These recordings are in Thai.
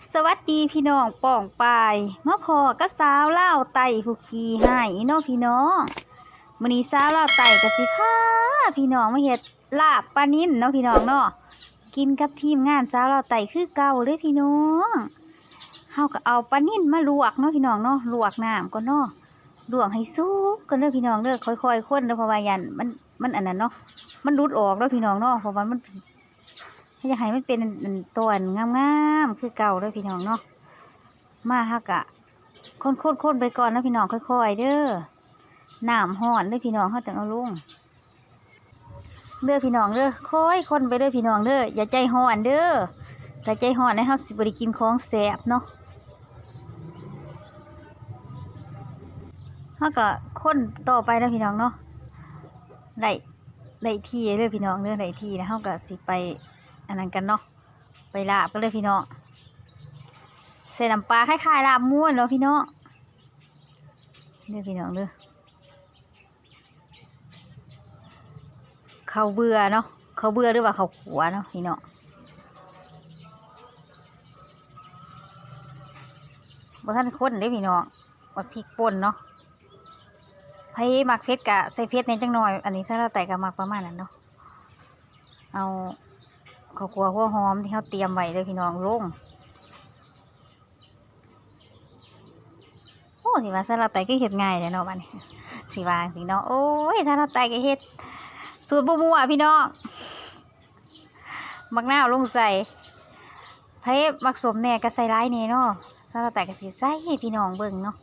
สวัสดีพี่น้องป่องปายมาพอก็สาวเล่าไต่ผู้ขี่ให้เนาะพี่น้องมื้อนี้สาวเล่าไต่ก็สิพาพี่น้องมาเฮ็ดลาบปลานิ่นเนาะพี่น้องเนาะกินกับทีมงานสาวเล่าไต่คือเก่าเลยพี่น้องเฮาก็เอาปลานิ่นมาลวกเนาะพี่น้องเนาะลวกน้ำก่อนเนาะลวกให้สุกก่อนเด้อพี่น้องเด้อค่อยๆคนเด้อเพราะว่ายันมันมันอันนั้นเนาะมันรุดออกเด้อพี่น้องเนาะเพราะว่ามัน อยากให้มันเป็นตัวอันงามๆคือเก่าเด้อพี่น้องเนาะมาฮักอะคนๆๆไปก่อนนะพี่น้องค่อย ๆ เด้อน้ำห้อนเด้อพี่น้องเขาจังเอาลงเด้อพี่น้องเด้อค่อยคนไปเด้อพี่น้องเด้ออย่าใจห้อนเด้อถ้าใจห้อนนะเฮาสิบ่ได้กินของแซ่บเนาะเฮาก็ค้นต่อไปนะพี่น้องเนาะได้ได้ที่เด้อพี่น้องเด้อได้ที่แล้วเฮาก็สิไป อันนั้นกันเนาะไปลาบกันเลยพี่น้องใส่น้ำปลาคล้ายๆลาบม้วนเนาะพี่น้องเด้อพี่น้องเด้อเขาเบื่อเนาะเขาเบื่อหรือว่าเขาวขัวเนาะพี่น้องบ่ท่านคนเด้พี่น้องมักพริกป่นเนาะไผมักเผ็ดกะใส่เผ็ดในจังหน่อย อันนี้ใส่แล้วแต่กะมักประมาณนั้นเนาะ เอา ข้าวคั่วหัวหอมที่เขาเตรียมไว้เลยพี่น้องลงโอ้สิว่าซาลาไตก็เฮ็ดง่ายเลยเนาะบันสิว่าสิเนาะโอ้ยซาลาไตก็เฮ็ดสูตรบ่มั่วพี่น้องมักนาวลงใส่ไผมักสมแหน่ก็ใส่หลายแหน่เนาะซาลาไตก็สิใส่ให้พี่น้องเบิ่งเนาะ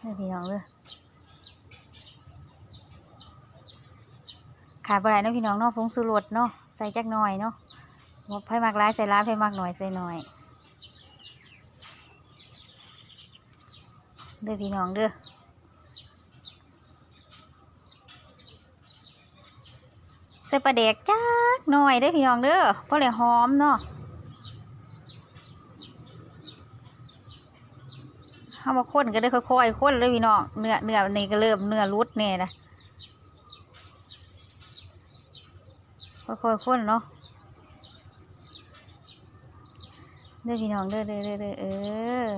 เด้อพี่น้องเด้อ ขาดบ่ได้เนาะพี่น้องเนาะผงสูรสเนาะใส่จักหน่อยเนาะบ่ไผมากร้ายใส่ร้ายไผมากหน่อยใส่หน่อยเด้อพี่น้องเด้อใส่ปลาแดกจักหน่อยเด้อพี่น้องเด้อเพราะเลยหอมเนาะเฮามาค้นก็ได้อค่อยๆคนเลยพี่น้องเนื้อเนื้อนี่ก็เริ่มเนื้อรุดแน่นะ ค่อยๆค้นเนาะเด้อพี่น้องเด้อเด้อเด้อเด้อเออ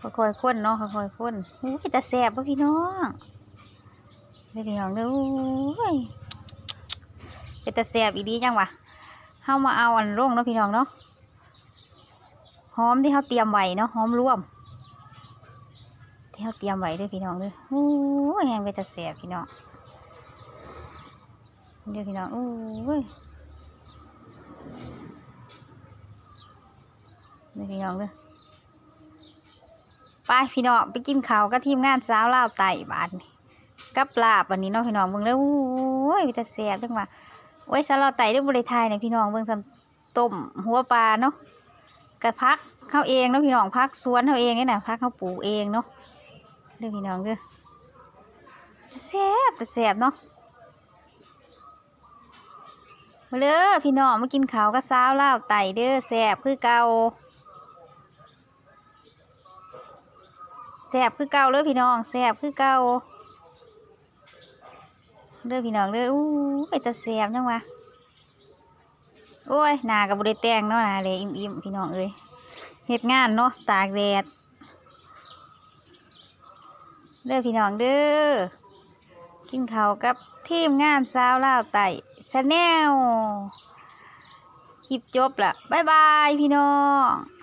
ค่อยๆค้นเนาะค่อยๆค้นอุ้ยแต่แสบป่ะพี่น้องเด้อพี่น้องเด้ออุ้ยเป็นแต่แสบอีดีจังวะเฮามาเอาอันร่งเนาะพี่น้องเนาะหอมที่เขาเตรียมไว้เนาะหอมรวมที่เขาเตรียมไว้เด้อพี่น้องเด้อโอ้ยแหงเป็นแต่แสบพี่น้อง เดี๋ยวพี่น้องโอ้ยเดี๋ยวพี่น้องเด้อไปพี่น้องไปกินข้าวกับทีมงานสาวลาวไต่บานนี่กับลาบวันนี้เนาะพี่น้องเบิ่งแล้วโอ้ยมีแต่แซ่บจังว่าโอ้ยสาวลาวไต่ด้วยบริไทยเนี่ยพี่น้องเบิ่งซ้ำต้มหัวปลาเนาะกระพักเข้าเองเนาะพี่น้องพักสวนเขาเองนี่นะพักเขาปลูกเองเนาะเด้อพี่น้องเด้อแต่แซ่บแต่แซ่บเนาะ มาเด้อพี่น้องมากินข้าวกับสาวลาวไตเด้อแซ่บคือเก่าแซ่บคือเก่าเด้อพี่น้องแซ่บคือเก่าเด้อพี่น้องเด้ออู้ไปตาแซ่บจังวะโอ้ยหน้ากับบุได้แตงเนาะหนาเลยอิ่มๆพี่น้องเอ้ยเฮ็ดงานเนาะตากแดดเด้อพี่น้องเด้อกินข้าวกับ ทีมงานสาวลาวไต่ชาแนลคลิปจบละบ๊ายบายพี่น้อง